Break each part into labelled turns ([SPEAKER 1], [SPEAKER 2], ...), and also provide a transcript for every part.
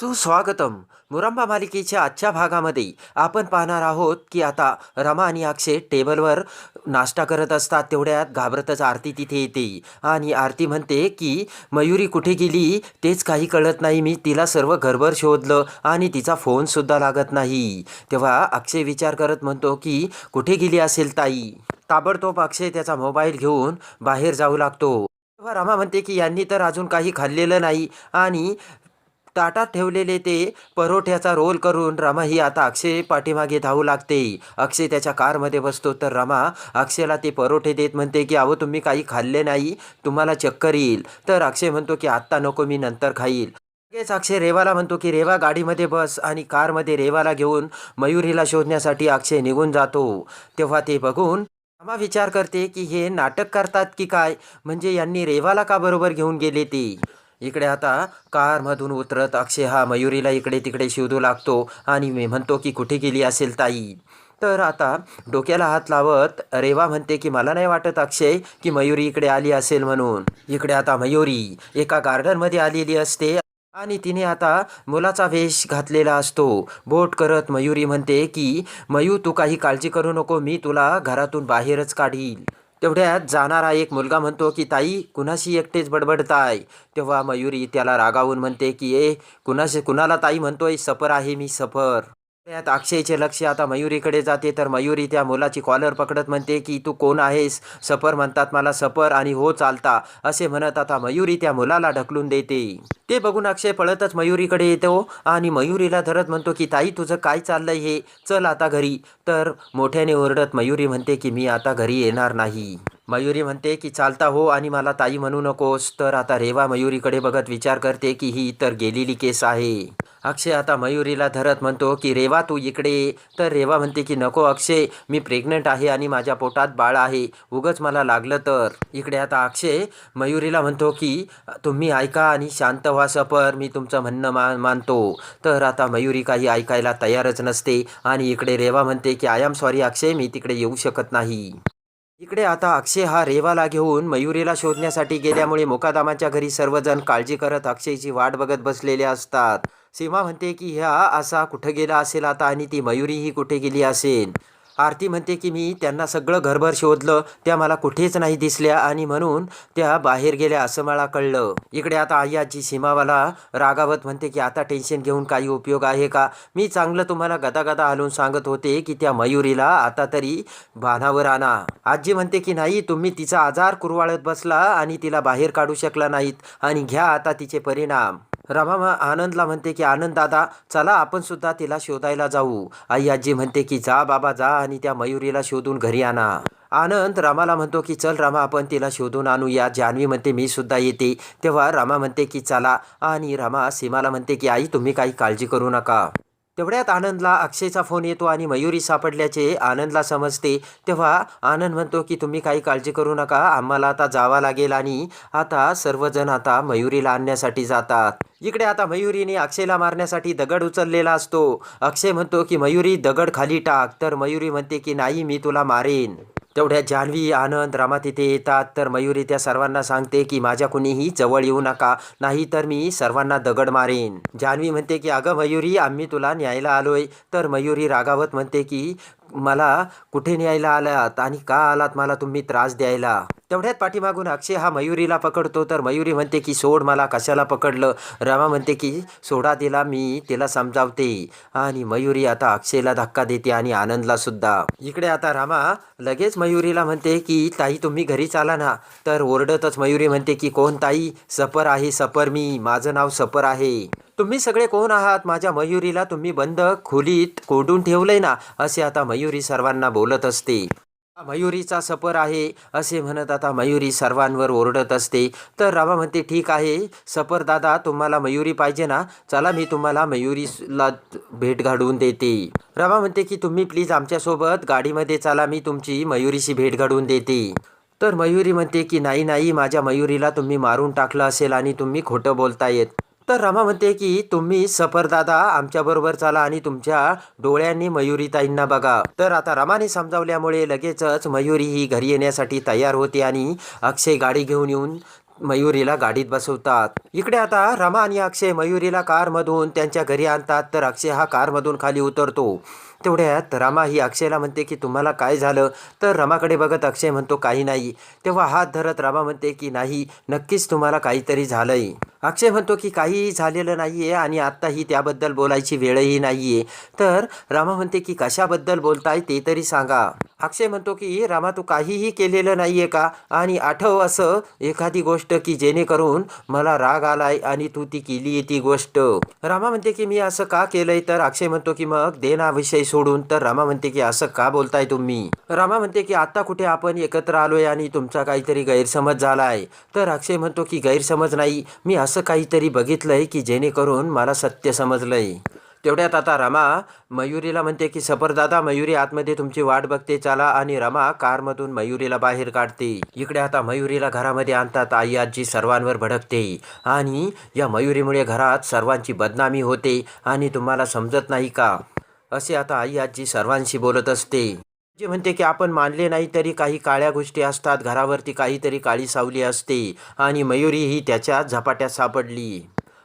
[SPEAKER 1] सुस्वागतम. मुरंबा मालिकेच्या आजच्या भागामध्ये आपण पाहणार आहोत की आता रमा आणि अक्षय टेबलवर नाश्ता करत असतात. तेवढ्यात घाबरतच आरती तिथे येते. आणि आरती म्हणते की मयुरी कुठे गेली? तेच काही कळत नाही. मी तिला सर्व घरभर शोधलं आणि तिचा फोनसुद्धा लागत नाही. तेव्हा अक्षय विचार करत म्हणतो की कुठे गेली असेल ताई? ताबडतोब अक्षय त्याचा मोबाईल घेऊन बाहेर जाऊ लागतो. तेव्हा रमा म्हणते की यांनी तर अजून काही खाल्लेलं नाही. आणि ताटात ठेवलेले ते परोठ्याचा रोल करून रमा ही आता अक्षय पाठीमागे धावू लागते. अक्षय त्याच्या कारमध्ये बसतो. तर रमा अक्षयला ते परोठे देत म्हणते की अहो तुम्ही काही खाल्ले नाही. तुम्हाला चक्कर येईल. तर अक्षय म्हणतो की आत्ता नको मी नंतर खाईल. लगेच अक्षय रेवाला म्हणतो की रेवा गाडीमध्ये बस आणि कारमध्ये रेवाला घेऊन मयुरीला शोधण्यासाठी अक्षय निघून जातो. तेव्हा ते बघून रमा विचार करते की हे नाटक करतात की काय? म्हणजे यांनी रेवाला का बरोबर घेऊन गेले ते? इकडे आता कारमधून उतरत अक्षय हा मयुरीला इकडे तिकडे शोधू लागतो आणि मी म्हणतो की कुठे गेली असेल ताई? तर आता डोक्याला हात लावत रेवा म्हणते की मला नाही वाटत अक्षय की मयुरी इकडे आली असेल म्हणून. इकडे आता मयुरी एका गार्डनमध्ये आलेली असते आणि तिने आता मुलाचा वेश घातलेला असतो. बोट करत मयुरी म्हणते की मयू तू काही काळजी करू नको. मी तुला घरातून बाहेरच काढील. तेवढ्यात जाणारा एक मुलगा म्हणतो की ताई कुणाशी एकटेच बडबडताय? तेव्हा मयुरी त्याला रागावून म्हणते की ए कुणाशी कुणाला ताई म्हणतोय? सफर आहे मी सफर. त्यात अक्षयचे लक्ष आता मयुरीकडे जाते तर मयुरी त्या मुलाची कॉलर पकडत म्हणते की तू कोण आहेस? सफर म्हणतात मला सफर आणि हो चालता असे म्हणत आता मयुरी त्या मुलाला ढकलून देते. ते बघून अक्षय पळतच मयुरीकडे येतो आणि मयुरीला धरत म्हणतो की ताई तुझं काय चाललंय हे? चल आता घरी. तर मोठ्याने ओरडत मयुरी म्हणते की मी आता घरी येणार नाही. मयुरी म्हणते की चालता हो आणि मला ताई म्हणू नकोस. तर आता रेवा मयुरीकडे बघत विचार करते की ही तर गेलेली केस आहे. अक्षय आता मयुरीला धरत म्हणतो की रेवा तू इकडे तर रेवा म्हणते की नको अक्षय मी प्रेग्नंट आहे आणि माझ्या पोटात बाळ आहे. उगच मला लागलं तर. इकडे आता अक्षय मयुरीला म्हणतो की तुम्ही ऐका आणि शांत व्हा सफर मी तुमचं म्हणणं मा मानतो. तर आता मयुरी काही ऐकायला तयारच नसते आणि इकडे रेवा म्हणते की आय एम सॉरी अक्षय मी तिकडे येऊ शकत नाही. इकडे आता अक्षय हा रेवाला घेऊन मयुरीला शोधण्यासाठी गेल्यामुळे मुकादामाच्या घरी सर्वजण काळजी करत अक्षयची वाट बघत बसलेले असतात. सीमा म्हणते की ह्या असा कुठं गेला असेल आता आणि ती मयुरीही कुठे गेली असेल? आरती म्हणते की मी त्यांना सगळं घरभर शोधलं. त्या मला कुठेच नाही दिसल्या आणि म्हणून त्या बाहेर गेल्या असं मला कळलं. इकडे आता आई आजी सीमावाला रागावत म्हणते की आता टेन्शन घेऊन काही उपयोग आहे का? मी चांगलं तुम्हाला गदागदा हलवून सांगत होते की त्या मयुरीला आता तरी बाणावर आणा. आजी म्हणते की नाही तुम्ही तिचा आजार कुरवाळत बसला आणि तिला बाहेर काढू शकला नाहीत आणि घ्या आता तिचे परिणाम. रमा आनंदला म्हणते की आनंद दादा चला आपण सुद्धा तिला शोधायला जाऊ. आई आजी म्हणते की जा बाबा जा आणि त्या मयुरीला शोधून घरी आणा. आनंद रामाला म्हणतो की चल रामा आपण तिला शोधून आणूया. जान्हवी म्हणते मी सुद्धा येते. तेव्हा रामा म्हणते की चला. आणि रामा सीमाला म्हणते की आई तुम्ही काही काळजी करू नका. तेवढ्यात आनंदला अक्षयचा फोन येतो आणि मयुरी सापडल्याचे आनंदला समजते. तेव्हा आनंद म्हणतो की तुम्ही काही काळजी करू नका आम्हाला आता जावा लागेल आणि आता सर्वजण आता मयुरीला आणण्यासाठी जातात. इकडे आता मयुरीने अक्षयला मारण्यासाठी दगड उचललेला असतो. अक्षय म्हणतो की मयुरी दगड खाली टाक. तर मयुरी म्हणते की नाही मी तुला मारेन. तेवढ्या जान्हवी आनंद रामा तिथे येतात. तर मयुरी त्या सर्वांना सांगते की माझ्या कुणीही जवळ येऊ नका. नाही तर मी सर्वांना दगड मारेन. जान्हवी म्हणते की अगं मयुरी आम्ही तुला न्यायला आलोय. तर मयुरी रागावत म्हणते की मला कुठे न्यायला आलात आणि का आलात? मला तुम्ही त्रास द्यायला. तेवढ्यात पाठीमागून अक्षय हा मयुरीला पकडतो. तर मयुरी म्हणते की सोड मला कशाला पकडलं? रामा म्हणते की सोडा तिला मी तिला समजावते. आणि मयुरी आता अक्षयला धक्का देते आणि आनंदला सुद्धा. इकडे आता रामा लगेच मयुरीला म्हणते की ताई तुम्ही घरी चाला ना. तर ओरडतच मयुरी म्हणते की कोण ताई? सपर आहे सपर मी. माझं नाव सपर आहे. तुम्ही सगळे कोण आहात? माझ्या मयुरीला तुम्ही बंद खोलीत कोंडून ठेवलंय ना? असे आता मयुरी सर्वांना बोलत असते. मयुरीचा सपर आहे असे म्हणत आता मयुरी सर्वांवर ओरडत असते. तर रामा म्हणते ठीक आहे सपर दादा तुम्हाला मयुरी पाहिजे ना? चला मी तुम्हाला मयुरीला भेट घडवून देते. रामा म्हणते की तुम्ही प्लीज आमच्यासोबत गाडीमध्ये चला मी तुमची मयुरीशी भेट घडवून देते. तर मयुरी म्हणते की नाही नाही माझ्या मयुरीला तुम्ही मारून टाकलं असेल आणि तुम्ही खोटं बोलतायत. तर रमा म्हणते की तुम्ही सफरदादा आमच्याबरोबर चाला आणि तुमच्या डोळ्यांनी मयुरीताईंना बघा. तर आता रमाने समजावल्यामुळे लगेचच मयुरी ही घरी येण्यासाठी तयार होते आणि अक्षय गाडी घेऊन येऊन मयुरीला गाडीत बसवतात. इकडे आता रमा आणि अक्षय मयुरीला कारमधून त्यांच्या घरी आणतात तर अक्षय हा कारमधून खाली उतरतो. तेवढ्यात रमा ही अक्षयला म्हणते की तुम्हाला काय झालं? तर रमाकडे बघत अक्षय म्हणतो काही नाही. तेव्हा हात धरत रमा म्हणते की नाही नक्कीच तुम्हाला काहीतरी झालंय. अक्षय म्हणतो की काही झालेलं नाही आहे आणि आत्ताही त्याबद्दल बोलायची वेळही नाही आहे तर रामा म्हणते की कशाबद्दल बोलताय ते तरी सांगा. अक्षय म्हणतो की रामा तू काहीही केलेलं नाही आहे का? आणि आठव असं एखादी गोष्ट की जेणेकरून मला राग आलाय आणि तू ती केली ती गोष्ट. रामा म्हणते की मी असं का केलंय? तर अक्षय म्हणतो की मग दे सोडून. तर रामा म्हणते की असं का बोलताय तुम्ही? रामा म्हणते की आता कुठे आपण एकत्र आलोय आणि तुमचा काहीतरी गैरसमज झालाय. तर अक्षय म्हणतो की गैरसमज नाही. मी असं काहीतरी बघितलंय की जेणेकरून मला सत्य समजलंय. तेवढ्यात आता रमा मयुरीला म्हणते की सफरदादा मयुरी आतमध्ये तुमची वाट बघते चला. आणि रमा कारमधून मयुरीला बाहेर काढते. इकडे आता मयुरीला घरामध्ये आणतात आई आजी सर्वांवर भडकते. आणि या मयुरीमुळे घरात सर्वांची बदनामी होते. आणि तुम्हाला समजत नाही का? असे आता आई आजी सर्वांशी बोलत असते. जे म्हणते की आपण मानले नाही तरी काही काळ्या गोष्टी असतात. घरावरती काहीतरी काळी सावली असते आणि मयुरी ही त्याच्या झपाट्यात सापडली.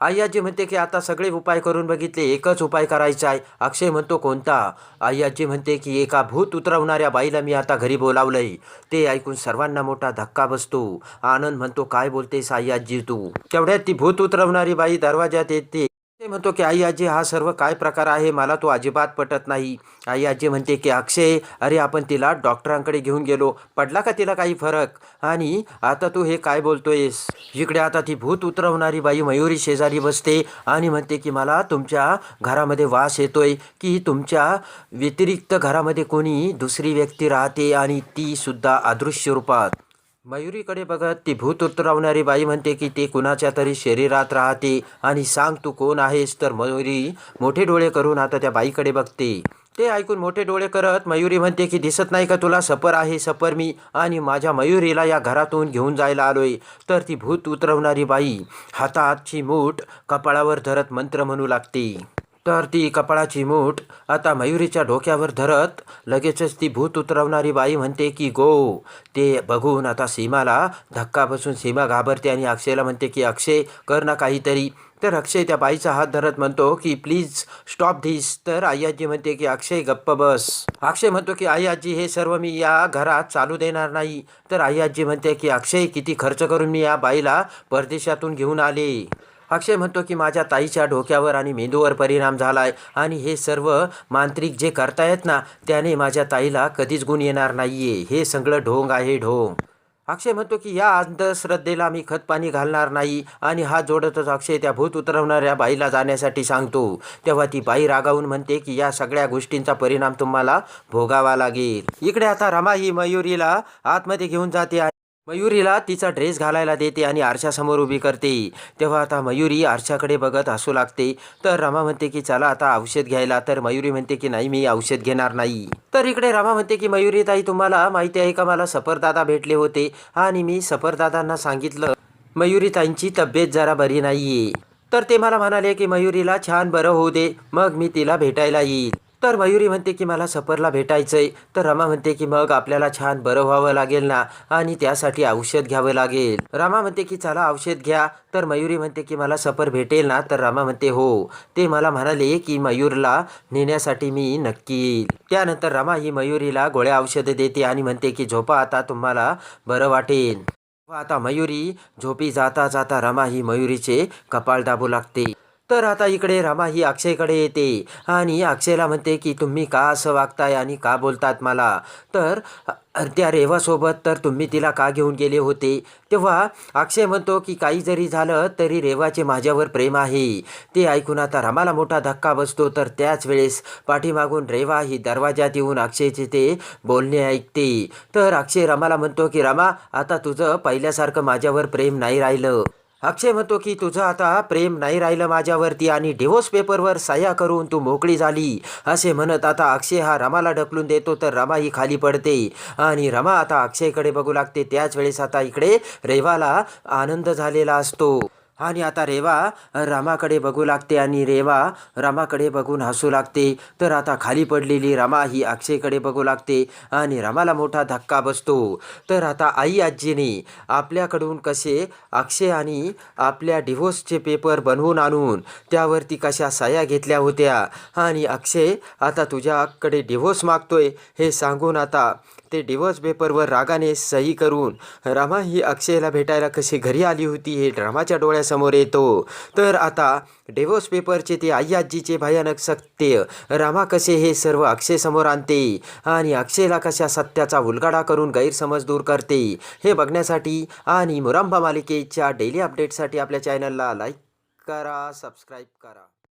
[SPEAKER 1] आई आजी म्हणते की आता सगळे उपाय करून बघितले. एकच उपाय करायचा आहे. अक्षय म्हणतो कोणता? आई आजी म्हणते की एका भूत उतरवणाऱ्या बाईला मी आता घरी बोलावलंय. ते ऐकून सर्वांना मोठा धक्का बसतो. आनंद म्हणतो काय बोलतेस आई आजी तू? तेवढ्यात ती भूत उतरवणारी बाई दरवाजात येते. म्हणतो की आई आजी हा सर्व काय प्रकार आहे? मला तो अजिबात पटत नाही. आई आजी म्हणते की अक्षय अरे आपण तिला डॉक्टरांकडे घेऊन गेलो. पडला का तिला काही फरक? आणि आता तू हे काय बोलतोयस? इकडे आता ती भूत उतरवणारी बाई मयुरी शेजारी बसते आणि म्हणते की मला तुमच्या घरामध्ये वास येतोय की तुमच्या व्यतिरिक्त घरामध्ये कोणी दुसरी व्यक्ती राहते आणि ती सुद्धा अदृश्य रूपात. मयुरीकडे बघत ती भूत उतरवणारी बाई म्हणते की ते कुणाच्या तरी शरीरात राहते आणि सांग तू कोण आहेस तर मयुरी मोठे डोळे करून आता त्या बाईकडे बघते. ते ऐकून मोठे डोळे करत मयुरी म्हणते की दिसत नाही का तुला? सपर आहे सपर मी आणि माझ्या मयुरीला या घरातून घेऊन जायला आलोय. तर ती भूत उतरवणारी बाई हाताची मूठ कपाळावर धरत मंत्र म्हणू लागते. तर ती कपाळाची मूठ आता मयुरीच्या डोक्यावर धरत लगेचच ती भूत उतरवणारी बाई म्हणते की गो ते बघून आता सीमाला धक्का बसून सीमा घाबरते आणि अक्षयला म्हणते की अक्षय कर ना काहीतरी. तर अक्षय त्या बाईचा हात धरत म्हणतो की प्लीज स्टॉप धीस. तर आई आजी म्हणते की अक्षय गप्प बस. अक्षय म्हणतो की आई आजी हे सर्व मी या घरात चालू देणार नाही. तर आई आजी म्हणते की अक्षय किती खर्च करून मी या बाईला परदेशातून घेऊन आले. अक्षय म्हणतो की माझ्या ताईच्या डोक्यावर आणि मेंदूवर परिणाम झाला आहे आणि हे सर्व मांत्रिक जे करतायत ना त्याने माझ्या ताईला कधीच गुण येणार नाही आहे हे सगळं ढोंग आहे ढोंग. अक्षय म्हणतो की या अंधश्रद्धेला मी खतपाणी घालणार नाही आणि हात जोडतच अक्षय त्या भूत उतरवणाऱ्या बाईला जाण्यासाठी सांगतो. तेव्हा ती बाई रागावून म्हणते की या सगळ्या गोष्टींचा परिणाम तुम्हाला भोगावा लागेल. इकडे आता रमा ही मयुरीला आतमध्ये घेऊन जाते मयुरीला तिचा ड्रेस घालायला देते आणि आरशासमोर उभी करते. तेव्हा आता मयुरी आरशाकडे बघत हसू लागते. तर रमा म्हणते की चला आता औषध घ्यायला. तर मयुरी म्हणते की नाही मी औषध घेणार नाही. तर इकडे रमा म्हणते की मयुरी ताई तुम्हाला माहिती आहे का मला सफरदादा भेटले होते आणि मी सफरदादांना सांगितलं मयुरीताईंची तब्येत जरा बरी नाहीये. तर ते मला म्हणाले की मयुरीला छान बरं होऊ दे मग मी तिला भेटायला येईल. तर मयुरी म्हणते की मला सफरला भेटायचंय. तर रमा म्हणते की मग आपल्याला छान बरं व्हावं लागेल ना? आणि त्यासाठी औषध घ्यावं लागेल. रमा म्हणते की चला औषध घ्या. तर मयुरी म्हणते की मला सफर भेटेल ना? तर रमा म्हणते हो. ते मला म्हणाले की मयूरला नेण्यासाठी मी नक्की येईल. त्यानंतर रमा ही मयुरीला गोळ्या औषधे देते आणि म्हणते की झोपा आता तुम्हाला बरं वाटेल. आता मयुरी झोपी जाता जाता रमा ही मयुरीचे कपाळ दाबू लागते. तर आता इकडे रमा ही अक्षयकडे येते आणि अक्षयला म्हणते की तुम्ही का असं वागताय आणि का बोलतात मला? तर त्या रेवासोबत तर तुम्ही तिला का घेऊन गेले होते? तेव्हा अक्षय म्हणतो की काही जरी झालं तरी रेवाचे माझ्यावर प्रेम आहे. ते ऐकून आता रमाला मोठा धक्का बसतो. तर त्याच वेळेस पाठीमागून रेवा ही दरवाजात येऊन अक्षयचे ते बोलणे ऐकते. तर अक्षय रमाला म्हणतो की रमा आता तुझं पहिल्यासारखं माझ्यावर प्रेम नाही राहिलं. अक्षय म्हणतो की तुझं आता प्रेम नाही राहिलं माझ्यावरती आणि डिवोर्स पेपरवर सह्या करून तू मोकळी झाली. असे म्हणत आता अक्षय हा रमाला ढकलून देतो तर रमा ही खाली पडते. आणि रमा आता अक्षयकडे बघू लागते. त्याच वेळेस आता इकडे रेवाला आनंद झालेला असतो. आणि आता रेवा रामाकडे बघू लागते आणि रेवा रामाकडे बघून हसू लागते. तर आता खाली पडलेली रमा ही अक्षयकडे बघू लागते आणि रमाला मोठा धक्का बसतो. तर आता आई आजीने आपल्याकडून कसे अक्षय आणि आपल्या डिव्होर्सचे पेपर बनवून आणून त्यावरती कशा सह्या घेतल्या होत्या? आणि अक्षय आता तुझ्याकडे डिव्होर्स मागतोय हे सांगून आता ते डिवोर्स पेपरवर रागाने सही करून रमा ही अक्षयला भेटायला कशी घरी आली होती हे रमाच्या डोळ्यासमोर येतो. तर आता डिवोर्स पेपरचे ते आई आजीचे भयानक सत्य रमा कसे हे सर्व अक्षयसमोर आणते आणि अक्षयला कशा सत्याचा उलगाडा करून गैरसमज दूर करते हे बघण्यासाठी आणि मुरांबा मालिकेच्या डेली अपडेटसाठी आपल्या चॅनलला लाईक करा सबस्क्राईब करा.